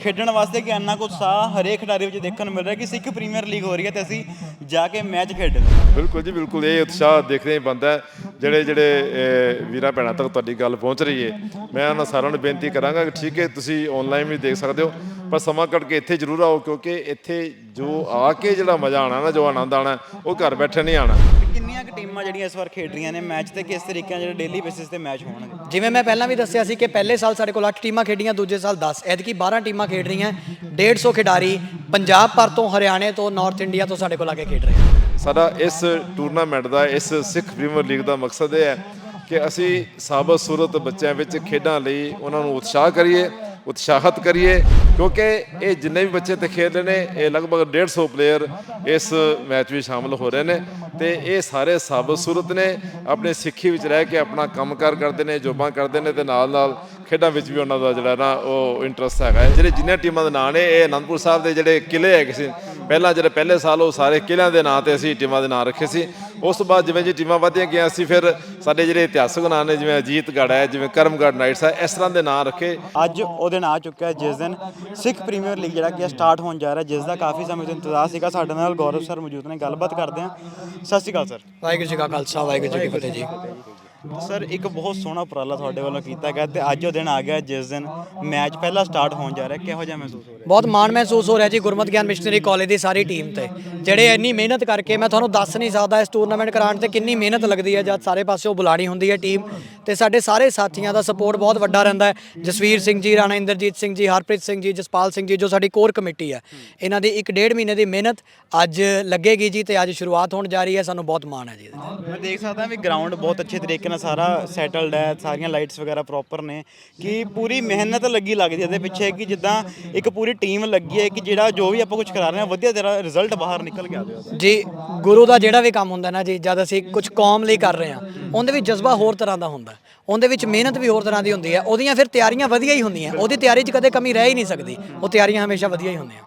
ਖੇਡਣ ਵਾਸਤੇ ਕਿ ਇੰਨਾ ਕੁ ਉਤਸ਼ਾਹ ਹਰੇਕ ਖਿਡਾਰੀ ਵਿੱਚ ਦੇਖਣ ਨੂੰ ਮਿਲ ਰਿਹਾ ਕਿ ਸਿੱਖ ਪ੍ਰੀਮੀਅਰ ਲੀਗ ਹੋ ਰਹੀ ਹੈ ਤੇ ਅਸੀਂ ਜਾ ਕੇ ਮੈਚ ਖੇਡਣਾ ਬਿਲਕੁਲ ਜੀ ਬਿਲਕੁਲ। ਇਹ ਉਤਸ਼ਾਹ ਦੇਖਦੇ ਹੀ ਬੰਦਾ। ਜਿਹੜੇ ਜਿਹੜੇ ਵੀਰਾਂ ਭੈਣਾਂ ਤੱਕ ਤੁਹਾਡੀ ਗੱਲ ਪਹੁੰਚ ਰਹੀ ਹੈ। ਮੈਂ ਉਹਨਾਂ ਸਾਰਿਆਂ ਨੂੰ ਬੇਨਤੀ ਕਰਾਂਗਾ ਕਿ ਠੀਕ ਹੈ ਤੁਸੀਂ ਆਨਲਾਈਨ ਵੀ ਦੇਖ ਸਕਦੇ ਹੋ ਪਰ ਸਮਾਂ ਕੱਢ ਕੇ ਇੱਥੇ ਜ਼ਰੂਰ ਆਓ ਕਿਉਂਕਿ ਇੱਥੇ ਜੋ ਆ ਕੇ ਜਿਹੜਾ ਮਜ਼ਾ ਆਣਾ ਨਾ ਜੋ ਆਨੰਦ ਆਣਾ ਉਹ ਘਰ ਬੈਠੇ ਨਹੀਂ ਆਣਾ ਕਿੰਨੀਆਂ ਕੁ ਟੀਮਾਂ ਜਿਹੜੀਆਂ ਇਸ ਵਾਰ ਖੇਡ ਰਹੀਆਂ ਨੇ ਮੈਚ ਤੇ ਕਿਸ ਤਰੀਕੇ ਨਾਲ ਜਿਹੜੇ ਡੇਲੀ ਬੇਸਿਸ ਤੇ ਮੈਚ ਹੋਣਗੇ? ਜਿਵੇਂ ਮੈਂ ਪਹਿਲਾਂ ਵੀ ਦੱਸਿਆ ਸੀ ਕਿ ਪਹਿਲੇ ਸਾਲ ਸਾਡੇ ਕੋਲ 8 ਟੀਮਾਂ ਖੇਡੀਆਂ, ਦੂਜੇ ਸਾਲ 10 ਐਤਕੀ 12 ਟੀਮਾਂ ਖੇਡ ਰਹੀਆਂ 150 ਖਿਡਾਰੀ ਪੰਜਾਬ ਭਰ ਤੋਂ, ਹਰਿਆਣੇ ਤੋਂ ਨਾਰਥ ਇੰਡੀਆ ਤੋਂ ਸਾਡੇ ਕੋਲ ਆ ਕੇ ਖੇਡ ਰਹੇ ਸਾਡਾ ਇਸ ਟੂਰਨਾਮੈਂਟ ਦਾ, ਇਸ ਸਿੱਖ ਪ੍ਰੀਮੀਅਰ ਲੀਗ ਦਾ ਮਕਸਦ ਇਹ ਹੈ ਕਿ ਅਸੀਂ ਸਾਬਤ ਸੂਰਤ ਬੱਚਿਆਂ ਵਿੱਚ ਖੇਡਾਂ ਲਈ ਉਹਨਾਂ ਨੂੰ ਉਤਸ਼ਾਹ ਕਰੀਏ ਉਤਸ਼ਾਹਤ ਕਰੀਏ, ਕਿਉਂਕਿ ਇਹ ਜਿੰਨੇ ਵੀ ਬੱਚੇ ਤੇ ਖੇਡ ਰਹੇ ਨੇ, ਇਹ ਲਗਭਗ 150 ਪਲੇਅਰ ਇਸ ਮੈਚ ਵਿੱਚ ਸ਼ਾਮਲ ਹੋ ਰਹੇ ਨੇ ਤੇ ਇਹ ਸਾਰੇ ਸਾਬਤ ਸੂਰਤ ਨੇ, ਆਪਣੇ ਸਿੱਖੀ ਵਿੱਚ ਰਹਿ ਕੇ ਆਪਣਾ ਕੰਮਕਾਰ ਕਰਦੇ ਨੇ, ਜੋਬਾਂ ਕਰਦੇ ਨੇ ਤੇ ਨਾਲ ਨਾਲ ਖੇਡਾਂ ਵਿੱਚ ਵੀ ਉਹਨਾਂ ਦਾ ਜਿਹੜਾ ਨਾ ਉਹ ਇੰਟਰਸਟ ਹੈਗਾ ਜਿਹੜੇ ਜਿੰਨੇ ਟੀਮਾਂ ਦੇ ਨਾਂ ਨੇ, ਇਹ ਅਨੰਦਪੁਰ ਸਾਹਿਬ ਦੇ ਜਿਹੜੇ ਕਿਲੇ ਹੈ ਕਿਸੇ ਪਹਿਲਾਂ ਜਿਹੜੇ ਪਹਿਲੇ ਸਾਲ ਉਹ ਸਾਰੇ ਕਿਲਿਆਂ ਦੇ ਨਾਂ ਤੇ ਅਸੀਂ ਟੀਮਾਂ ਦੇ ਨਾਂ ਰੱਖੇ ਸੀ। ਉਸ ਤੋਂ ਬਾਅਦ ਜਿਵੇਂ ਜੀ ਟੀਮਾਂ ਵਧਦੀਆਂ ਗਈਆਂ ਅਸੀਂ ਫਿਰ ਸਾਡੇ ਜਿਹੜੇ ਇਤਿਹਾਸਕ ਨਾਂ ਨੇ ਜਿਵੇਂ ਅਜੀਤਗੜ੍ਹ ਹੈ ਜਿਵੇਂ ਕਰਮਗੜ੍ਹ ਨਾਈਟਸ ਹੈ ਇਸ ਤਰ੍ਹਾਂ ਦੇ ਨਾਂ ਰੱਖੇ। ਅੱਜ ਉਹ ਦਿਨ ਆ ਚੁੱਕਾ ਹੈ ਜਿਸ ਦਿਨ ਸਿੱਖ ਪ੍ਰੀਮੀਅਰ ਲੀਗ ਜਿਹੜਾ ਕਿ ਸਟਾਰਟ ਹੋਣ ਜਾ ਰਿਹਾ ਜਿਸ ਦਾ ਕਾਫੀ ਸਮੇਂ ਤੋਂ ਇੰਤਜ਼ਾਰ ਸੀਗਾ। ਸਾਡੇ ਨਾਲ ਗੌਰਵ ਸਰ ਮੌਜੂਦ ਨੇ ਗੱਲਬਾਤ ਕਰਦੇ ਹਾਂ। ਸਤਿ ਸ਼੍ਰੀ ਅਕਾਲ ਸਰ। ਵਾਹਿਗੁਰੂ ਜੀ ਕਾ ਖਾਲਸਾ ਵਾਹਿਗੁਰੂ ਜੀ ਕੀ ਫਤਿਹ ਜੀ। ਸਰ ਇੱਕ ਬਹੁਤ ਸੋਹਣਾ ਉਪਰਾਲਾ ਤੁਹਾਡੇ ਵੱਲੋਂ ਕੀਤਾ ਗਿਆ ਤੇ ਅੱਜ ਉਹ ਦਿਨ ਆ ਗਿਆ ਜਿਸ ਦਿਨ ਮੈਚ ਪਹਿਲਾ ਸਟਾਰਟ ਹੋਣ ਜਾ ਰਿਹਾ। ਕਿਹੋ ਜਿਹਾ ਮਹਿਸੂਸ ਹੋ ਰਿਹਾ? ਬਹੁਤ ਮਾਣ ਮਹਿਸੂਸ ਹੋ ਰਿਹਾ ਜੀ ਗੁਰਮਤਿ ਗਿਆਨ ਮਿਸ਼ਨਰੀ ਕਾਲਜ ਦੀ ਸਾਰੀ ਟੀਮ ਤੇ। ਜਿਹੜੇ ਇੰਨੀ ਮਿਹਨਤ ਕਰਕੇ ਮੈਂ ਤੁਹਾਨੂੰ ਦੱਸ ਨਹੀਂ ਸਕਦਾ ਇਸ ਟੂਰਨਾਮੈਂਟ ਕਰਾਉਣ ਤੇ ਕਿੰਨੀ ਮਿਹਨਤ ਲੱਗਦੀ ਹੈ ਜਦ ਸਾਰੇ ਪਾਸਿਓਂ ਬੁਲਾਣੀ ਹੁੰਦੀ ਹੈ ਟੀਮ ਤੇ ਸਾਡੇ ਸਾਰੇ ਸਾਥੀਆਂ ਦਾ ਸਪੋਰਟ ਬਹੁਤ ਵੱਡਾ ਰਹਿੰਦਾ ਹੈ। ਜਸਵੀਰ ਸਿੰਘ ਜੀ ਰਾਣਾ ਇੰਦਰਜੀਤ ਸਿੰਘ ਜੀ ਹਰਪ੍ਰੀਤ ਸਿੰਘ ਜੀ ਜਸਪਾਲ ਸਿੰਘ ਜੀ ਜੋ ਸਾਡੀ ਕੋਰ ਕਮੇਟੀ ਹੈ। ਇਹਨਾਂ ਦੀ ਇੱਕ ਡੇਢ ਮਹੀਨੇ ਦੀ ਮਿਹਨਤ ਅੱਜ ਲੱਗੇਗੀ ਜੀ ਤੇ ਅੱਜ ਸ਼ੁਰੂਆਤ ਹੋਣ ਜਾ ਰਹੀ ਹੈ ਸਾਨੂੰ ਬਹੁਤ ਮਾਣ ਹੈ ਜੀ ਮੈਂ ਦੇਖ ਸਕਦਾ ਵੀ ਗਰਾਊਂਡ ਬਹੁਤ ਅੱਛੇ ਤਰੀਕੇ ਨਾਲ ਸਾਰਾ ਸੈਟਲਡ ਹੈ, ਸਾਰੀਆਂ ਲਾਈਟਸ ਵਗੈਰਾ ਪ੍ਰੋਪਰ ਨੇ, ਕਿ ਪੂਰੀ ਮਿਹਨਤ ਲੱਗੀ ਲੱਗਦੀ ਹੈ ਇਹਦੇ ਪਿੱਛੇ, ਕਿ ਜਿੱਦਾਂ ਇੱਕ ਪੂਰੀ ਟੀਮ ਲੱਗੀ ਹੈ, ਕਿ ਜਿਹੜਾ ਜੋ ਵੀ ਆਪਾਂ ਕੁਝ ਕਰਾ ਰਹੇ ਹਾਂ, ਵਧੀਆ ਤੇਰਾ ਰਿਜ਼ਲਟ ਬਾਹਰ ਨਿਕਲ ਗਿਆ ਜੀ, ਗੁਰੂ ਦਾ ਜਿਹੜਾ ਵੀ ਕੰਮ ਹੁੰਦਾ ਨਾ ਜੀ, ਜਦ ਅਸੀਂ ਕੁਝ ਕੌਮ ਲਈ ਕਰ ਰਹੇ ਹਾਂ, ਉਹਦੇ ਵਿੱਚ ਜਜ਼ਬਾ ਹੋਰ ਤਰ੍ਹਾਂ ਦਾ ਹੁੰਦਾ। ਉਹਦੇ ਵਿੱਚ ਮਿਹਨਤ ਵੀ ਹੋਰ ਤਰ੍ਹਾਂ ਦੀ ਹੁੰਦੀ ਹੈ। ਉਹਦੀਆਂ ਫਿਰ ਤਿਆਰੀਆਂ ਵਧੀਆ ਹੀ ਹੁੰਦੀਆਂ। ਉਹਦੀ ਤਿਆਰੀ 'ਚ ਕਦੇ ਕਮੀ ਰਹਿ ਹੀ ਨਹੀਂ ਸਕਦੀ। ਉਹ ਤਿਆਰੀਆਂ ਹਮੇਸ਼ਾ ਵਧੀਆ ਹੀ ਹੁੰਦੀਆਂ।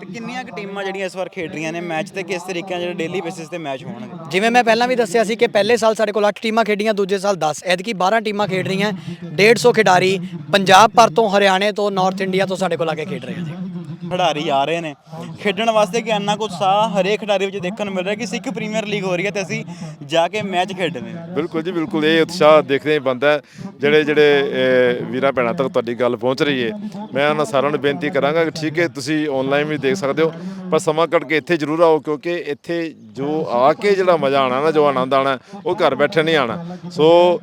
ਤੇ ਕਿੰਨੀਆਂ ਕੁ ਟੀਮਾਂ ਜਿਹੜੀਆਂ ਇਸ ਵਾਰ ਖੇਡ ਰਹੀਆਂ ਨੇ ਮੈਚ ਤੇ ਕਿਸ ਤਰੀਕੇ ਨਾਲ ਜਿਹੜੇ ਡੇਲੀ ਬੇਸਿਸ ਤੇ ਮੈਚ ਹੋਣਗੇ? ਜਿਵੇਂ ਮੈਂ ਪਹਿਲਾਂ ਵੀ ਦੱਸਿਆ ਸੀ ਕਿ ਪਹਿਲੇ ਸਾਲ ਸਾਡੇ ਕੋਲ 8 ਟੀਮਾਂ ਖੇਡੀਆਂ ਦੂਜੇ ਸਾਲ 10 ਐਤਕੀ 12 ਟੀਮਾਂ ਖੇਡ ਰਹੀਆਂ। 150 ਖਿਡਾਰੀ ਪੰਜਾਬ ਭਰ ਤੋਂ ਹਰਿਆਣੇ ਤੋਂ ਨਾਰਥ ਇੰਡੀਆ ਤੋਂ ਸਾਡੇ ਕੋਲ ਆ ਕੇ ਖੇਡ ਰਹੇ ਜੀ। ਖਿਡਾਰੀ ਆ ਰਹੇ ਨੇ। ਖੇਡਣ ਵਾਸਤੇ ਕਿ ਇੰਨਾ ਕੁ ਉਤਸ਼ਾਹ ਹਰੇਕ ਖਿਡਾਰੀ ਵਿੱਚ ਦੇਖਣ ਨੂੰ ਮਿਲ ਰਿਹਾ ਕਿ ਸਿੱਖ ਪ੍ਰੀਮੀਅਰ ਲੀਗ ਹੋ ਰਹੀ ਹੈ ਤੇ ਅਸੀਂ ਜਾ ਕੇ ਮੈਚ ਖੇਡਣੇ ਨੇ ਬਿਲਕੁਲ ਜੀ, ਬਿਲਕੁਲ। ਇਹ ਉਤਸ਼ਾਹ ਦੇਖਦੇ ਹੀ ਬੰਦਾ ਜਿਹੜੇ ਜਿਹੜੇ ਵੀਰਾਂ ਭੈਣਾਂ ਤੱਕ ਤੁਹਾਡੀ ਗੱਲ ਪਹੁੰਚ ਰਹੀ ਹੈ। ਮੈਂ ਉਹਨਾਂ ਸਾਰਿਆਂ ਨੂੰ ਬੇਨਤੀ ਕਰਾਂਗਾ ਕਿ ਠੀਕ ਹੈ, ਤੁਸੀਂ ਆਨਲਾਈਨ ਵੀ ਦੇਖ ਸਕਦੇ ਹੋ। ਪਰ ਸਮਾਂ ਕੱਢ ਕੇ ਇੱਥੇ ਜ਼ਰੂਰ ਆਓ, ਕਿਉਂਕਿ ਇੱਥੇ ਜੋ ਆ ਕੇ ਜਿਹੜਾ ਮਜ਼ਾ ਆਣਾ ਨਾ, ਜੋ ਆਨੰਦ ਆਣਾ ਉਹ ਘਰ ਬੈਠੇ ਨਹੀਂ ਆਣਾ ਸੋ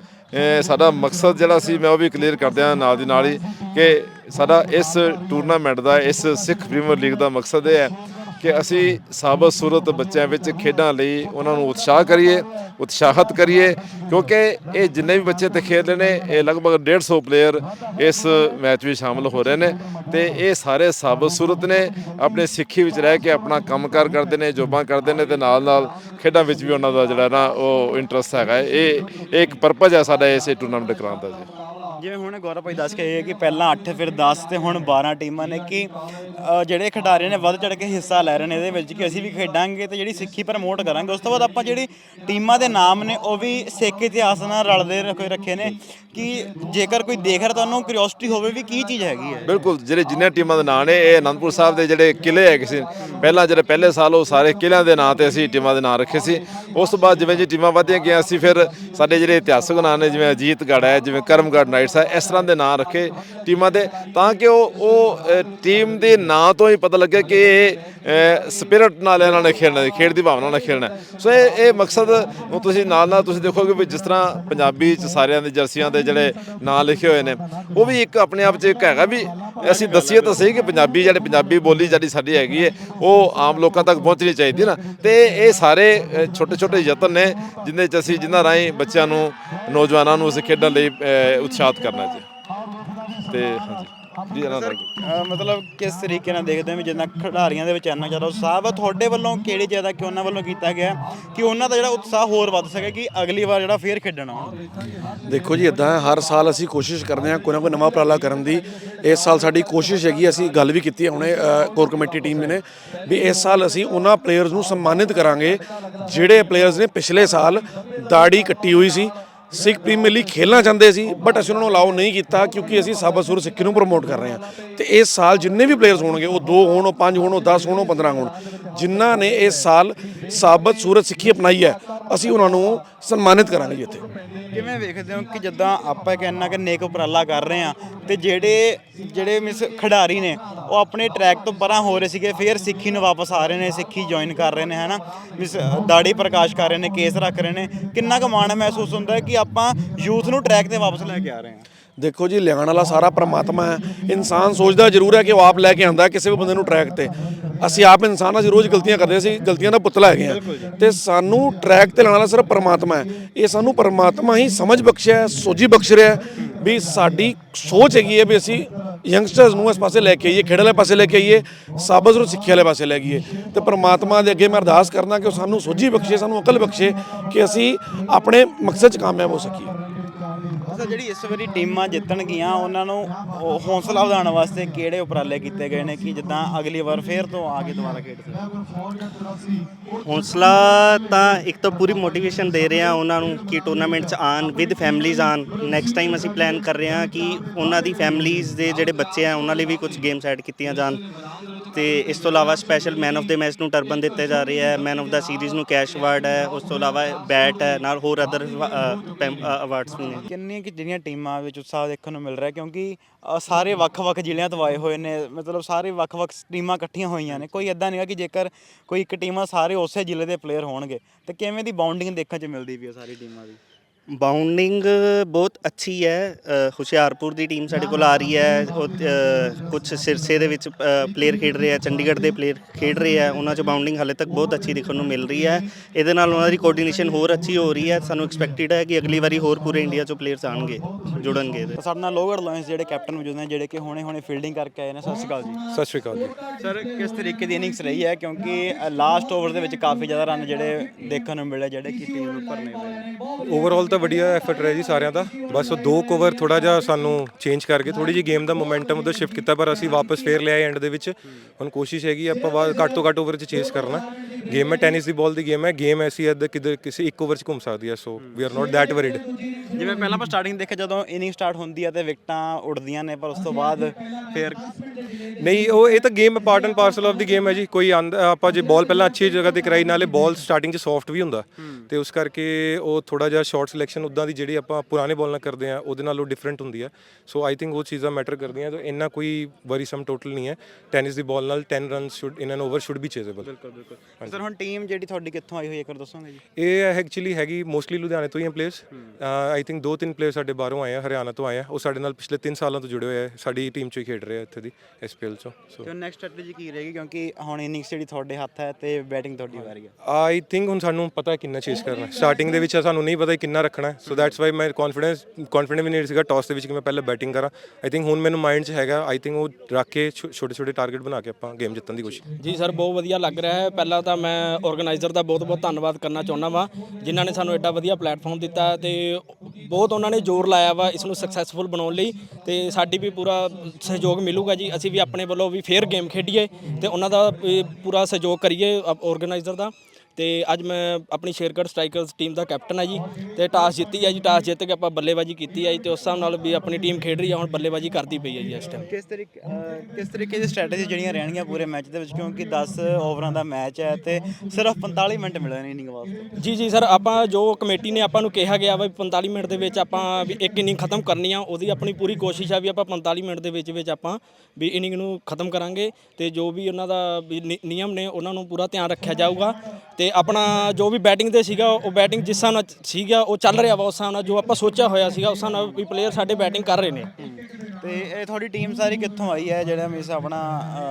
ਸਾਡਾ ਮਕਸਦ ਜਿਹੜਾ ਸੀ, ਮੈਂ ਉਹ ਵੀ ਕਲੀਅਰ ਕਰਦਿਆਂ ਨਾਲ ਦੀ ਨਾਲ ਹੀ ਕਿ ਸਾਡਾ ਇਸ ਟੂਰਨਾਮੈਂਟ ਦਾ, ਇਸ ਸਿੱਖ ਪ੍ਰੀਮੀਅਰ ਲੀਗ ਦਾ ਮਕਸਦ ਇਹ ਹੈ ਕਿ ਅਸੀਂ ਸਾਬਤ ਸੂਰਤ ਬੱਚਿਆਂ ਵਿੱਚ ਖੇਡਾਂ ਲਈ ਉਹਨਾਂ ਨੂੰ ਉਤਸ਼ਾਹ ਕਰੀਏ, ਉਤਸ਼ਾਹਤ ਕਰੀਏ, ਕਿਉਂਕਿ ਇਹ ਜਿੰਨੇ ਵੀ ਬੱਚੇ ਤੇ ਖੇਡ ਰਹੇ ਨੇ, ਇਹ ਲਗਭਗ 150 ਪਲੇਅਰ ਇਸ ਮੈਚ ਵਿੱਚ ਸ਼ਾਮਲ ਹੋ ਰਹੇ ਨੇ ਤੇ ਇਹ ਸਾਰੇ ਸਾਬਤ ਸੂਰਤ ਨੇ ਆਪਣੇ ਸਿੱਖੀ ਵਿੱਚ ਰਹਿ ਕੇ ਆਪਣਾ ਕੰਮਕਾਰ ਕਰਦੇ ਨੇ, ਜੋਬਾਂ ਕਰਦੇ ਨੇ ਤੇ ਨਾਲ ਨਾਲ ਖੇਡਾਂ ਵਿੱਚ ਵੀ ਉਹਨਾਂ ਦਾ ਜਿਹੜਾ ਨਾ ਉਹ ਇੰਟਰਸਟ ਹੈਗਾ ਇਹ ਇਹ ਇੱਕ ਪਰਪਸ ਹੈ ਸਾਡਾ ਇਸ ਟੂਰਨਾਮੈਂਟ ਕਰਾਉਣ ਦਾ ਜੀ। ਜਿਵੇਂ ਹੁਣ ਗੌਰਵ ਭਾਈ ਦੱਸ ਕੇ ਆਏ ਕਿ ਪਹਿਲਾਂ 8 ਫਿਰ 10 ਤੇ ਹੁਣ 12 ਟੀਮਾਂ ਨੇ ਕਿ ਅ, ਜਿਹੜੇ ਖਿਡਾਰੀ ਨੇ ਵੱਧ ਚੜ ਕੇ ਹਿੱਸਾ ਲੈ ਰਹੇ ਨੇ ਇਹਦੇ ਵਿੱਚ ਕਿ ਅਸੀਂ ਵੀ ਖੇਡਾਂਗੇ ਤੇ ਜਿਹੜੀ ਸਿੱਖੀ ਪ੍ਰਮੋਟ ਕਰਾਂਗੇ ਉਸ ਤੋਂ ਬਾਅਦ ਆਪਾਂ ਜਿਹੜੀ ਟੀਮਾਂ ਦੇ ਨਾਮ ਨੇ ਉਹ ਵੀ ਸਿੱਖ ਇਤਿਹਾਸ ਨਾਲ ਰਲਦੇ ਰੱਖੇ ਰੱਖੇ ਨੇ ਕਿ ਜੇਕਰ ਕੋਈ ਦੇਖ ਰਿਹਾ ਤਾਂ ਉਹਨੂੰ ਕਿਉਰਿਓਸਿਟੀ ਹੋਵੇ ਵੀ ਕੀ ਚੀਜ਼ ਹੈਗੀ ਹੈ। ਬਿਲਕੁਲ ਜਿਹੜੇ ਜਿੰਨੇ ਟੀਮਾਂ ਦੇ ਨਾਂ ਨੇ ਇਹ ਅਨੰਦਪੁਰ ਸਾਹਿਬ ਦੇ ਜਿਹੜੇ ਕਿਲੇ ਹੈਗੇ ਸੀ ਪਹਿਲਾਂ ਜਿਹੜੇ ਪਹਿਲੇ ਸਾਲ ਉਹ ਸਾਰੇ ਕਿਲਿਆਂ ਦੇ ਨਾਂ ਤੇ ਅਸੀਂ ਟੀਮਾਂ ਦੇ ਨਾਂ ਰੱਖੇ ਸੀ। ਉਸ ਤੋਂ ਬਾਅਦ ਜਿਵੇਂ ਜੀ ਟੀਮਾਂ ਵਧਦੀਆਂ ਗਈਆਂ ਅਸੀਂ ਫਿਰ ਸਾਡੇ ਜਿਹੜੇ ਇਤਿਹਾਸਕ ਨਾਂ ਨੇ ਜਿਵੇਂ ਅਜੀਤਗੜ੍ਹ ਹੈ ਜਿਵੇਂ ਕਰਮਗੜ੍ਹ ਨਾਈਟਸ ਇਸ ਤਰ੍ਹਾਂ ਦੇ ਨਾਂ ਰੱਖੇ ਟੀਮਾਂ ਦੇ, ਤਾਂ ਕਿ ਉਹ ਉਹ ਟੀਮ ਦੇ ਨਾਂ ਤੋਂ ਹੀ ਪਤਾ ਲੱਗੇ ਕਿ ਇਹ ਸਪਿਰਿਟ ਨਾਲ ਇਹਨਾਂ ਨੇ ਖੇਡਣਾ, ਖੇਡ ਦੀ ਭਾਵਨਾ ਨਾਲ ਖੇਡਣਾ ਸੋ ਇਹ ਇਹ ਮਕਸਦ ਤੁਸੀਂ ਨਾਲ ਨਾਲ ਤੁਸੀਂ ਦੇਖੋਗੇ ਵੀ ਜਿਸ ਤਰ੍ਹਾਂ ਪੰਜਾਬੀ ਚ ਸਾਰਿਆਂ ਦੇ ਜਰਸੀਆਂ ਦੇ ਜਿਹੜੇ ਨਾਂ ਲਿਖੇ ਹੋਏ ਨੇ, ਉਹ ਵੀ ਇੱਕ ਆਪਣੇ ਆਪ ਚ ਇੱਕ ਹੈਗਾ ਵੀ ਅਸੀਂ ਦੱਸੀਏ ਤਾਂ ਸਹੀ ਕਿ ਪੰਜਾਬੀ ਜਿਹੜੇ ਪੰਜਾਬੀ ਬੋਲੀ ਜਿਹੜੀ ਸਾਡੀ ਹੈਗੀ ਹੈ ਉਹ ਆਮ ਲੋਕਾਂ ਤੱਕ ਪਹੁੰਚਣੀ ਚਾਹੀਦੀ ਨਾ। ਤੇ ਇਹ ਸਾਰੇ ਛੋਟੇ ਛੋਟੇ ਯਤਨ ਨੇ ਜਿੰਦੇ ਚ ਅਸੀਂ ਜਿਨ੍ਹਾਂ ਰਾਹੀਂ ਬੱਚਿਆਂ ਨੂੰ, ਨੌਜਵਾਨਾਂ ਨੂੰ ਅਸੀਂ ਖੇਡਣ ਲਈ ਉਤਸ਼ਾਹਤ ਕਰਨਾ ਜੀ। ਤੇ ਹਾਂਜੀ ਜੀ। ਇਹਨਾਂ ਮਤਲਬ ਕਿਸ ਤਰੀਕੇ ਨਾਲ ਦੇਖਦੇ ਹੋ ਵੀ ਜਿੰਨਾ ਖਿਡਾਰੀਆਂ ਦੇ ਵਿੱਚ ਇੰਨਾ ਜ਼ਿਆਦਾ ਉਤਸ਼ਾਹ ਵਾ? ਤੁਹਾਡੇ ਵੱਲੋਂ ਕਿਹੜੀ ਜ਼ਿਆਦਾ ਕਿ ਉਹਨਾਂ ਵੱਲੋਂ ਕੀਤਾ ਗਿਆ ਕਿ ਉਹਨਾਂ ਦਾ ਜਿਹੜਾ ਉਤਸ਼ਾਹ ਹੋਰ ਵੱਧ ਸਕੇ ਕਿ ਅਗਲੀ ਵਾਰ ਜਿਹੜਾ ਫੇਰ ਖੇਡਣਾ ਦੇਖੋ ਜੀ ਇਦਾਂ ਹਰ ਸਾਲ ਅਸੀਂ ਕੋਸ਼ਿਸ਼ ਕਰਦੇ ਹਾਂ ਕੋਈ ਨਾ ਕੋਈ ਨਵਾਂ ਉਪਰਾਲਾ ਕਰਨ ਦੀ। ਇਸ ਸਾਲ ਸਾਡੀ ਕੋਸ਼ਿਸ਼ ਹੈਗੀ ਅਸੀਂ ਗੱਲ ਵੀ ਕੀਤੀ ਹੈ ਹੁਣੇ ਕੋਰ ਕਮੇਟੀ ਟੀਮ ਨੇ ਵੀ ਇਸ ਸਾਲ ਅਸੀਂ ਉਹਨਾਂ ਪਲੇਅਰਸ ਨੂੰ ਸਨਮਾਨਿਤ ਕਰਾਂਗੇ ਜਿਹੜੇ ਪਲੇਅਰਸ ਨੇ ਪਿਛਲੇ ਸਾਲ ਦਾੜੀ ਕੱਟੀ ਹੋਈ ਸੀ। ਸਿੱਖ ਪ੍ਰੀਮੀਅਰ ਲੀਗ ਖੇਲਣਾ ਚਾਹੁੰਦੇ ਸੀ ਬਟ ਅਸੀਂ ਉਹਨਾਂ ਨੂੰ ਅਲਾਉ ਨਹੀਂ ਕੀਤਾ ਕਿਉਂਕਿ ਅਸੀਂ ਸਾਬਤ ਸੂਰਤ ਸਿੱਖੀ ਨੂੰ ਪ੍ਰਮੋਟ ਕਰ ਰਹੇ ਹਾਂ। ਤੇ ਇਸ ਸਾਲ ਜਿੰਨੇ ਵੀ ਪਲੇਅਰਸ ਹੋਣਗੇ, ਉਹ 2 ਹੋਣ, ਉਹ 5 ਹੋਣ, ਉਹ 10 ਹੋਣ, ਉਹ 15 ਹੋਣ, ਜਿਨ੍ਹਾਂ ਨੇ ਇਸ ਸਾਲ ਸਾਬਤ ਸੂਰਤ ਸਿੱਖੀ ਅਪਣਾਈ ਹੈ, ਅਸੀਂ ਉਹਨਾਂ ਨੂੰ ਸਨਮਾਨਿਤ ਕਰਾਂਗੇ ਇੱਥੇ। ਕਿਵੇਂ ਵੇਖਦੇ ਹੋ ਕਿ ਜਿੱਦਾਂ ਆਪਾਂ ਕਹਿੰਨਾ ਕਿ ਨੇਕ ਉਪਰਾਲਾ ਕਰ ਰਹੇ ਆ ਤੇ ਜਿਹੜੇ ਜਿਹੜੇ ਮਿਸ ਖਿਡਾਰੀ ਨੇ, ਉਹ ਆਪਣੇ ਟਰੈਕ ਤੋਂ ਪਰਾਂ ਹੋ ਰਹੇ ਸੀਗੇ, ਫਿਰ ਸਿੱਖੀ ਨੂੰ ਵਾਪਸ ਆ ਰਹੇ ਨੇ, ਸਿੱਖੀ ਜੁਆਇਨ ਕਰ ਰਹੇ ਨੇ, ਹਨਾ? ਮਿਸ ਦਾੜੀ ਪ੍ਰਕਾਸ਼ ਕਰ ਰਹੇ ਨੇ, ਕੇਸ ਰੱਖ ਰਹੇ ਨੇ। ਕਿੰਨਾ ਕੁ ਮਾਣ ਮਹਿਸੂਸ ਹੁੰਦਾ ਕਿ ਆਪਾਂ ਯੂਥ ਨੂੰ ਟਰੈਕ ਤੇ ਵਾਪਸ ਲੈ ਕੇ ਆ ਰਹੇ ਹਾਂ। ਦੇਖੋ ਜੀ ਲਿਆਉਣ ਵਾਲਾ ਸਾਰਾ ਪ੍ਰਮਾਤਮਾ ਹੈ। ਇਨਸਾਨ ਸੋਚਦਾ ਜ਼ਰੂਰ ਹੈ ਕਿ ਉਹ ਆਪ ਲੈ ਕੇ ਆਂਦਾ ਕਿਸੇ ਵੀ ਬੰਦੇ ਨੂੰ ਟਰੈਕ ਤੇ। ਅਸੀਂ ਆਪ ਇਨਸਾਨ ਅਸੀਂ ਰੋਜ਼ ਗਲਤੀਆਂ ਕਰਦੇ ਸੀ ਗਲਤੀਆਂ ਦਾ ਪੁਤਲਾ ਹੈਗੇ ਆ ਤੇ ਸਾਨੂੰ ਟਰੈਕ ਤੇ ਲਾਉਣ ਵਾਲਾ ਸਿਰਫ ਪ੍ਰਮਾਤਮਾ ਹੈ। ਇਹ ਸਾਨੂੰ ਪ੍ਰਮਾਤਮਾ ਹੀ ਸਮਝ ਬਖਸ਼ਿਆ ਹੈ, ਸੋਝੀ ਬਖਸ਼ ਰਿਹਾ ਹੈ ਵੀ ਸਾਡੀ ਸੋਚ ਹੈਗੀ ਹੈ ਵੀ ਅਸੀਂ ਯੰਗਸਟਰਸ ਨੂੰ ਇਸ ਪਾਸੇ ਲੈ ਕੇ ਆਈਏ ਖੇਡ ਵਾਲੇ ਪਾਸੇ ਲੈ ਕੇ ਆਈਏ ਸਾਬਤ ਨੂੰ ਸਿੱਖਿਆ ਵਾਲੇ ਪਾਸੇ ਲੈ ਕੇ ਆਈਏ ਤੇ ਪ੍ਰਮਾਤਮਾ ਦੇ ਅੱਗੇ ਮੈਂ ਅਰਦਾਸ ਕਰਨਾ ਕਿ ਉਹ ਸਾਨੂੰ ਸੋਝੀ ਬਖਸ਼ੇ ਸਾਨੂੰ ਅਕਲ ਬਖਸ਼ੇ ਕਿ ਅਸੀਂ ਆਪਣੇ ਮਕਸਦ 'ਚ ਕਾਮਯਾਬ ਹੋ ਸਕੀਏ। ਅੱਛਾ ਜਿਹੜੀ ਇਸ ਵਾਰੀ ਟੀਮਾਂ ਜਿੱਤਣਗੀਆਂ ਉਹਨਾਂ ਨੂੰ ਉਹ ਹੌਸਲਾ ਵਧਾਉਣ ਵਾਸਤੇ ਕਿਹੜੇ ਉਪਰਾਲੇ ਕੀਤੇ ਗਏ ਨੇ ਕਿ ਜਿੱਦਾਂ ਅਗਲੀ ਵਾਰ ਫੇਰ ਤੋਂ ਆ ਕੇ ਦੁਬਾਰਾ ਖੇਡ ਸਕਣ ਹੌਸਲਾ ਤਾਂ ਇੱਕ ਤਾਂ ਪੂਰੀ ਮੋਟੀਵੇਸ਼ਨ ਦੇ ਰਹੇ ਆ ਉਹਨਾਂ ਨੂੰ ਕਿ ਟੂਰਨਾਮੈਂਟ 'ਚ and with families and next time ਅਸੀਂ ਪਲਾਨ ਕਰ ਰਹੇ ਹਾਂ ਕਿ ਉਹਨਾਂ ਦੀ ਫੈਮਲੀਜ਼ ਦੇ ਜਿਹੜੇ ਬੱਚੇ ਆ, ਉਹਨਾਂ ਲਈ ਵੀ ਕੁਝ ਗੇਮਸ ਐਡ ਕੀਤੀਆਂ ਜਾਣ। ਤੇ ਇਸ ਤੋਂ ਇਲਾਵਾ special man of the match ਨੂੰ ਟਰਬਨ ਦਿੱਤੇ ਜਾ ਰਹੇ ਹੈ। ਮੈਨ ਆਫ ਦਾ ਸੀਰੀਜ਼ ਨੂੰ ਕੈਸ਼ ਅਵਾਰਡ ਹੈ, ਉਸ ਤੋਂ ਇਲਾਵਾ ਬੈਟ ਹੈ, ਨਾਲ ਹੋਰ ਅਦਰ ਅਵਾਰਡਸ ਵੀ ਨੇ। ਕਿੰਨੀਆਂ ਕਿ ਜਿਹੜੀਆਂ ਟੀਮਾਂ ਵਿੱਚ ਉਤਸ਼ਾਹ ਦੇਖਣ ਨੂੰ ਮਿਲ ਰਿਹਾ, ਕਿਉਂਕਿ ਸਾਰੇ ਵੱਖ-ਵੱਖ ਜ਼ਿਲ੍ਹਿਆਂ ਤੋਂ ਆਏ ਹੋਏ ਨੇ, ਮਤਲਬ ਸਾਰੇ ਵੱਖ-ਵੱਖ ਟੀਮਾਂ ਇਕੱਠੀਆਂ ਹੋਈਆਂ ਨੇ। ਕੋਈ ਇਦਾਂ ਨਹੀਂਗਾ ਕਿ ਜੇਕਰ ਕੋਈ ਇੱਕ ਟੀਮ ਆ, ਸਾਰੇ ਉਸੇ ਜ਼ਿਲ੍ਹੇ ਦੇ ਪਲੇਅਰ ਹੋਣਗੇ। ਤੇ ਕਿਵੇਂ ਦੀ ਬਾਉਂਡਿੰਗ ਦੇਖਣ 'ਚ ਮਿਲਦੀ ਵੀ ਹੈ ਸਾਰੀ ਟੀਮਾਂ ਦੀ? ਬਾਉਂਡਿੰਗ ਬਹੁਤ ਅੱਛੀ ਹੈ ਅ, ਹੁਸ਼ਿਆਰਪੁਰ ਦੀ ਟੀਮ ਸਾਡੇ ਕੋਲ ਆ ਰਹੀ ਹੈ ਕੁਝ ਸਿਰਸੇ ਦੇ ਵਿੱਚ ਪਲੇਅਰ ਖੇਡ ਰਹੇ ਆ ਚੰਡੀਗੜ੍ਹ ਦੇ ਪਲੇਅਰ ਖੇਡ ਰਹੇ ਆ ਉਹਨਾਂ 'ਚ ਬਾਉਂਡਿੰਗ ਹਾਲੇ ਤੱਕ ਬਹੁਤ ਅੱਛੀ ਦੇਖਣ ਨੂੰ ਮਿਲ ਰਹੀ ਹੈ। ਇਹਦੇ ਨਾਲ ਉਹਨਾਂ ਦੀ ਕੋਆਰਡੀਨੇਸ਼ਨ ਹੋਰ ਅੱਛੀ ਹੋ ਰਹੀ ਹੈ ਸਾਨੂੰ ਐਕਸਪੈਕਟਡ ਹੈ ਕਿ ਅਗਲੀ ਵਾਰੀ ਹੋਰ ਪੂਰੇ ਇੰਡੀਆ 'ਚੋਂ ਪਲੇਅਰਸ ਆਣਗੇ ਜੁੜਨਗੇ ਇਹਦੇ। ਤਾਂ ਸਾਡੇ ਨਾਲ ਲੋਗੜ ਲਾਇਨਸ ਜਿਹੜੇ ਕੈਪਟਨ ਮੌਜੂਦ ਨੇ ਜਿਹੜੇ ਕਿ ਹੁਣੇ-ਹੁਣੇ ਫੀਲਡਿੰਗ ਕਰਕੇ ਆਏ ਨੇ ਸਤਿ ਸ਼੍ਰੀ ਅਕਾਲ ਜੀ। ਸਤਿ ਸ਼੍ਰੀ ਅਕਾਲ ਜੀ। ਸਰ ਕਿਸ ਤਰੀਕੇ ਦੀ ਇਨਿੰਗਸ ਰਹੀ ਹੈ? ਕਿਉਂਕਿ ਲਾਸਟ ਓਵਰ ਦੇ ਵਿੱਚ ਕਾਫੀ ਜ਼ਿਆਦਾ ਰਨ ਜਿਹੜੇ ਦੇਖਣ ਨੂੰ ਮਿਲੇ ਜਿਹੜੇ ਕਿ ਟੀਮ ਨੂੰ। ਭਰਨੇ ਪਏ ਓਵਰਆਲ ਤਾਂ ਵਧੀਆ ਐਫਰਟ ਰਿਹਾ ਜੀ ਸਾਰਿਆਂ ਦਾ। ਬਸ ਉਹ ਦੋ ਕਵਰ ਥੋੜਾ ਜਿਹਾ ਸਾਨੂੰ ਚੇਂਜ ਕਰਕੇ ਥੋੜੀ ਜਿਹੀ ਗੇਮ ਦਾ ਮੋਮੈਂਟਮ ਉਧਰ ਸ਼ਿਫਟ ਕੀਤਾ ਪਰ ਅਸੀਂ ਵਾਪਸ ਫੇਰ ਲਿਆਏ ਐਂਡ ਦੇ ਵਿੱਚ। ਹੁਣ ਕੋਸ਼ਿਸ਼ ਹੈਗੀ ਆਪਾਂ ਵਾ- ਘੱਟ ਤੋਂ ਘੱਟ ਓਵਰ 'ਚ ਚੇਸ ਕਰਨਾ। ਗੇਮ ਹੈ ਟੈਨਿਸ ਦੀ ਬਾਲ ਦੀ ਗੇਮ ਹੈ ਗੇਮ ਐਸੀ ਹੈ ਕਿਧਰ ਕਿਸੇ ਇੱਕ ਓਵਰ 'ਚ ਘੁੰਮ ਸਕਦੀ ਹੈ so we are not that worried ਜਿਵੇਂ ਪਹਿਲਾਂ ਆਪਾਂ ਸਟਾਰਟਿੰਗ ਦੇਖਿਆ ਜਦੋਂ ਇਨਿੰਗ ਸਟਾਰਟ ਹੁੰਦੀ ਹੈ ਤੇ ਵਿਕਟਾਂ ਉੱਡਦੀਆਂ ਨੇ ਪਰ ਉਸ ਤੋਂ ਬਾਅਦ ਫਿਰ ਨਹੀਂ ਉਹ ਇਹ ਤਾਂ game part and parcel of the game ਹੈ ਜੀ। ਕੋਈ ਆਂਦਾ ਆਪਾਂ ਜੇ ਬਾਲ ਪਹਿਲਾਂ ਅੱਛੀ ਜਗ੍ਹਾ ਤੇ ਕਰਾਈ ਨਾਲੇ ਬਾਲ ਸਟਾਰਟਿੰਗ 'ਚ ਸੌਫਟ ਵੀ ਹੁੰਦਾ। ਤੇ ਉਸ ਕਰਕੇ ਉਹ ਥੋੜਾ ਜਿਹਾ ਸ਼ਾਰਟ ਸਿਲੈਕਸ਼ਨ ਉਦਾਂ ਦੀ ਜਿਹੜੀ ਆਪਾਂ ਪੁਰਾਣੇ ਬਾਲ ਨਾਲ ਕਰਦੇ ਆ ਉਹਦੇ ਨਾਲ ਡਿਫਰੈਂਟ ਹੁੰਦੀ ਹੈ। ਸੋ ਆਈ ਥਿੰਕ ਉਹ ਚੀਜ਼ਾਂ ਮੈਟਰ ਕਰਦੀਆਂ ਤਾਂ ਇੰਨਾ ਕੋਈ ਵਰੀਸਮ ਟੋਟਲ ਨਹੀਂ ਹੈ। ਟੈਨਿਸ ਦੀ ਬਾਲ ਨਾਲ 10 runs should in an over should be chasable ਬਿਲਕੁਲ ਬਿਲਕੁਲ। ਸਰ ਹੁਣ ਟੀਮ ਜਿਹੜੀ ਤੁਹਾਡੀ ਕਿੱਥੋਂ ਆਈ ਹੋਈ ਹੈ ਇੱਕ ਵਾਰ ਦੱਸੋਗੇ ਜੀ? ਇਹ ਐਕਚੁਅਲੀ ਹੈਗੀ ਮੋਸਟਲੀ ਲੁਧਿਆਣੇ ਤੋਂ ਹੀ ਪਲੇਅਰਸ ਆਈ ਥਿੰਕ ਦੋ ਤਿੰਨ ਪਲੇਅਰ ਸਾਡੇ ਬਾਹਰੋਂ ਆਏ ਆ ਹਰਿਆਣਾ ਤੋਂ ਆਏ ਆ। ਉਹ ਸਾਡੇ ਨਾਲ ਪਿਛਲੇ 3 ਸਾਲਾਂ ਤੋਂ ਜੁੜੇ ਹੋਏ ਆ ਸਾਡੀ ਟੀਮ ਚੋਂ ਹੀ ਖੇਡ ਰਹੇ ਆ ਇੱਥੇ ਦੀ ਐਸਪੀਐਲ ਚੋਂ ਸੋ ਤੇ ਨੈਕਸਟ ਸਟ੍ਰੈਟਜੀ ਕੀ ਰਹੇਗੀ? ਕਿਉਂਕਿ ਹੁਣ ਇਨਿੰਗਸ ਜਿਹੜੀ ਤੁਹਾਡੇ ਹੱਥ ਹੈ ਤੇ ਬੈਟਿੰਗ ਤੁਹਾਡੀ ਵਾਰੀ ਹੈ। ਆਈ ਥਿੰਕ ਹੁਣ ਸਾਨੂੰ ਪਤਾ ਕਿੰਨਾ ਚੇਸ ਕਰਨਾ ਸਟਾਰਟਿੰਗ ਦੇ ਵਿੱਚ ਸਾਨੂੰ ਨਹੀਂ ਪਤਾ ਕਿੰਨਾ ਰੱਖਣਾ ਸੋ ਦੈਟਸ ਵਾਈ ਮੈਂ ਕੌਨਫੀਡੈਂਸ ਕੌਨਫੀਡੈਂਟ ਵੀ ਨਹੀਂ ਸੀਗਾ ਟਾਸ ਦੇ ਵਿੱਚ ਕਿ ਮੈਂ ਪਹਿਲਾਂ ਬੈਟਿੰਗ ਕਰਾਂ। ਆਈ ਥਿੰਕ ਹੁਣ ਮੈਨੂੰ ਮਾਈਂਡ 'ਚ ਹੈਗਾ ਆਈ ਥਿੰਕ ਉਹ ਰੱਖ ਕੇ ਛੋਟੇ ਛੋਟੇ ਟਾਰਗੇਟ ਬਣਾ ਕੇ ਆਪਾਂ ਗੇਮ ਜਿੱਤਣ ਦੀ ਕੋਸ਼ਿਸ਼। ਜੀ ਸਰ ਬਹੁਤ ਵਧੀਆ ਲੱਗ ਰਿਹਾ ਹੈ। ਪਹਿਲਾਂ ਤਾਂ ਮੈਂ ਆਰਗੇਨਾਈਜ਼ਰ ਦਾ ਬਹੁਤ-ਬਹੁਤ ਧੰਨਵਾਦ ਕਰਨਾ ਚਾਹੁੰਦਾ ਵਾਂ, ਜਿਨ੍ਹਾਂ ਨੇ ਸਾਨੂੰ ਐਡਾ ਵਧੀਆ ਪਲੇਟਫਾਰਮ ਦਿੱਤਾ ਤੇ ਬਹੁਤ ਉਹਨਾਂ ਨੇ ਜ਼ੋਰ ਲਾਇਆ ਵਾ ਇਸ ਨੂੰ ਸਕਸੈਸਫੁਲ ਬਣਾਉਣ ਲਈ ਤੇ ਸਾਡੀ ਵੀ ਪੂਰਾ ਸਹਿਯੋਗ ਮਿਲੂਗਾ ਜੀ। ਅਸੀਂ ਵੀ ਆਪਣੇ ਵੱਲੋਂ ਵੀ ਫੇਅਰ ਗੇਮ ਖੇਡੀਏ ਤੇ ਉਹਨਾਂ ਦਾ ਵੀ ਪੂਰਾ ਸਹਿਯੋਗ ਕਰੀਏ ਆਰਗੇਨਾਈਜ਼ਰ ਦਾ। ਤੇ ਅੱਜ ਮੈਂ ਆਪਣੀ ਸ਼ੇਰਗੜ੍ਹ ਸਟ੍ਰਾਈਕਰਸ ਟੀਮ ਦਾ ਕੈਪਟਨ ਹੈ ਜੀ ਤੇ ਟਾਸ ਜਿੱਤੀ ਹੈ ਜੀ ਟਾਸ ਜਿੱਤ ਕੇ ਆਪਾਂ ਬੱਲੇਬਾਜ਼ੀ ਕੀਤੀ ਹੈ ਜੀ ਤੇ ਉਸ ਹਿਸਾਬ ਨਾਲ ਵੀ ਆਪਣੀ ਟੀਮ ਖੇਡ ਰਹੀ ਹੈ ਹੁਣ ਬੱਲੇਬਾਜ਼ੀ ਕਰਦੀ ਪਈ ਹੈ ਜੀ ਇਸ ਟਾਈਮ ਕਿਸ ਤਰੀਕੇ ਅਹ ਕਿਸ ਤਰੀਕੇ ਦੀ ਸਟ੍ਰੈਟਜੀ ਜਿਹੜੀਆਂ ਰਹਿਣਗੀਆਂ ਪੂਰੇ ਮੈਚ ਦੇ ਵਿੱਚ? ਕਿਉਂਕਿ 10 ਓਵਰਾਂ ਦਾ ਮੈਚ ਹੈ ਤੇ ਸਿਰਫ 45 ਮਿੰਟ ਮਿਲੇ ਨੇ ਇਨਿੰਗ ਵਾਸਤੇ। ਜੀ ਜੀ ਸਰ ਆਪਾਂ ਜੋ ਕਮੇਟੀ ਨੇ ਆਪਾਂ ਨੂੰ ਕਿਹਾ ਗਿਆ ਵਾ ਵੀ 45 ਮਿੰਟ ਦੇ ਵਿੱਚ ਆਪਾਂ ਵੀ ਇੱਕ ਇਨਿੰਗ ਖਤਮ ਕਰਨੀ ਆ ਉਹਦੀ ਆਪਣੀ ਪੂਰੀ ਕੋਸ਼ਿਸ਼ ਆ ਵੀ ਆਪਾਂ 45 ਮਿੰਟ ਦੇ ਵਿੱਚ ਵਿੱਚ ਆਪਾਂ ਵੀ ਇਨਿੰਗ ਨੂੰ ਖਤਮ ਕਰਾਂਗੇ ਤੇ ਜੋ ਵੀ ਉਹਨਾਂ ਦਾ ਵੀ ਨਿ- ਨਿਯਮ ਨੇ ਉਹਨਾਂ ਨੂੰ ਪੂਰਾ ਧਿਆਨ ਰੱਖਿਆ ਜਾਊਗਾ ਤੇ ਆਪਣਾ ਜੋ ਵੀ ਬੈਟਿੰਗ ਤੇ ਸੀਗਾ ਉਹ ਬੈਟਿੰਗ ਜਿਸ ਹਿਸਾਬ ਨਾਲ ਸੀਗਾ ਉਹ ਚੱਲ ਰਿਹਾ ਵਾ ਉਸ ਹਿਸਾਬ ਨਾਲ ਜੋ ਆਪਾਂ ਸੋਚਿਆ ਹੋਇਆ ਸੀਗਾ ਉਸ ਹਿਸਾਬ ਨਾਲ ਵੀ ਪਲੇਅਰ ਸਾਡੇ ਬੈਟਿੰਗ ਕਰ ਰਹੇ ਨੇ। ਤੇ ਇਹ ਤੁਹਾਡੀ ਟੀਮ ਸਾਰੀ ਕਿੱਥੋਂ ਆਈ ਹੈ ਜਿਹੜਾ ਮਿਸ ਆਪਣਾ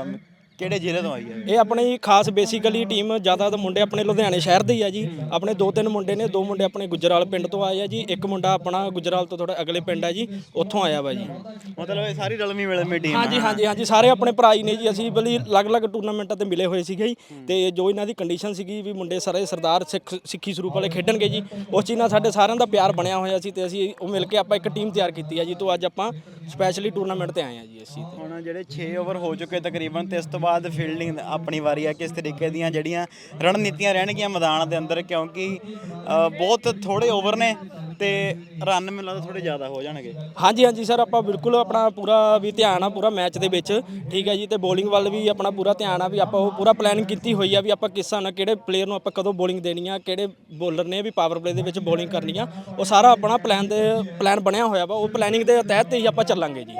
ਅਮ, ਕਿਹੜੇ ਜ਼ਿਲ੍ਹੇ ਤੋਂ ਆਈ ਹੈ? ਇਹ ਆਪਣੀ ਖਾਸ ਬੇਸਿਕਲੀ ਟੀਮ ਜ਼ਿਆਦਾ ਤਾਂ ਮੁੰਡੇ ਆਪਣੇ ਲੁਧਿਆਣੇ ਸ਼ਹਿਰ ਦੇ ਹੀ ਆ ਜੀ। ਆਪਣੇ ਦੋ ਤਿੰਨ ਮੁੰਡੇ ਨੇ ਦੋ ਮੁੰਡੇ ਆਪਣੇ ਗੁਜਰਾਲ ਪਿੰਡ ਤੋਂ ਆਏ ਆ ਜੀ। ਇੱਕ ਮੁੰਡਾ ਆਪਣਾ ਗੁਜਰਾਲ ਤੋਂ ਥੋੜਾ ਅਗਲੇ ਪਿੰਡ ਹੈ ਜੀ ਉੱਥੋਂ ਆਇਆ ਵਾ ਜੀ। ਮਤਲਬ ਇਹ ਸਾਰੀ ਰਲਮੀ ਮਿਲਮੀ ਟੀਮ ਹਾਂਜੀ ਹਾਂਜੀ ਹਾਂਜੀ ਸਾਰੇ ਆਪਣੇ ਭਰਾ ਹੀ ਨੇ ਜੀ। ਅਸੀਂ ਬਲੀ ਅਲੱਗ-ਅਲੱਗ ਟੂਰਨਾਮੈਂਟਾਂ ਤੇ ਮਿਲੇ ਹੋਏ ਸੀਗੇ ਜੀ। ਤੇ ਜੋ ਇਹਨਾਂ ਦੀ ਕੰਡੀਸ਼ਨ ਸੀਗੀ ਵੀ ਮੁੰਡੇ ਸਾਰੇ ਸਰਦਾਰ ਸਿੱਖ ਸਿੱਖੀ ਸਰੂਪ ਵਾਲੇ ਖੇਡਣਗੇ ਜੀ ਉਸ ਚੀਜ਼ ਨਾਲ ਸਾਡੇ ਸਾਰਿਆਂ ਦਾ ਪਿਆਰ ਬਣਿਆ ਹੋਇਆ ਸੀ ਤੇ ਅਸੀਂ ਉਹ ਮਿਲ ਕੇ ਆਪਾਂ ਇੱਕ ਟੀਮ ਤਿਆਰ ਕੀਤੀ ਹੈ ਜੀ। ਤੋਂ ਅੱਜ ਆਪਾਂ ਸਪੈਸ਼ਲੀ ਟੂਰਨਾਮੈਂਟ ਤੇ ਆਏ ਆ ਜੀ ਅਸੀਂ ਹੁਣ ਜਿਹੜੇ 6 ਓਵਰ ਹੋ ਚੁੱਕੇ ਤਕਰੀਬਨ ਤੇ ਇਸ ਤੋਂ ਬਾਅਦ ਬਾਅਦ ਫੀਲਡਿੰਗ ਆਪਣੀ ਵਾਰੀ ਆ ਕਿਸ ਤਰੀਕੇ ਦੀਆਂ ਜਿਹੜੀਆਂ ਰਣਨੀਤੀਆਂ ਰਹਿਣਗੀਆਂ ਮੈਦਾਨ ਦੇ ਅੰਦਰ, ਕਿਉਂਕਿ ਬਹੁਤ ਥੋੜੇ ਓਵਰ ਨੇ ਤੇ ਰਨ ਮੈਨੂੰ ਲੱਗਦਾ ਥੋੜੇ ਜ਼ਿਆਦਾ ਹੋ ਜਾਣਗੇ। ਹਾਂਜੀ ਹਾਂਜੀ ਸਰ ਆਪਾਂ ਬਿਲਕੁਲ ਆਪਣਾ ਪੂਰਾ ਵੀ ਧਿਆਨ ਆ, ਪੂਰਾ ਮੈਚ ਦੇ ਵਿੱਚ। ਠੀਕ ਹੈ ਜੀ, ਤੇ ਬੋਲਿੰਗ ਵੱਲ ਵੀ ਆਪਣਾ ਪੂਰਾ ਧਿਆਨ ਆ ਵੀ ਆਪਾਂ ਉਹ ਪੂਰਾ ਪਲੈਨਿੰਗ ਕੀਤੀ ਹੋਈ ਆ ਵੀ ਆਪਾਂ ਕਿਸ ਨਾਲ ਕਿਹੜੇ ਪਲੇਅਰ ਨੂੰ ਆਪਾਂ ਕਦੋਂ ਬੋਲਿੰਗ ਦੇਣੀ ਆ, ਕਿਹੜੇ ਬੋਲਰ ਨੇ ਵੀ ਪਾਵਰ ਪਲੇ ਦੇ ਵਿੱਚ ਬੋਲਿੰਗ ਕਰਨੀ ਆ, ਉਹ ਸਾਰਾ ਆਪਣਾ ਪਲਾਨ ਦੇ ਪਲਾਨ ਬਣਿਆ ਹੋਇਆ ਵਾ, ਉਹ ਪਲੈਨਿੰਗ ਦੇ ਤਹਿਤ ਹੀ ਆਪਾਂ ਚੱਲਾਂਗੇ ਜੀ।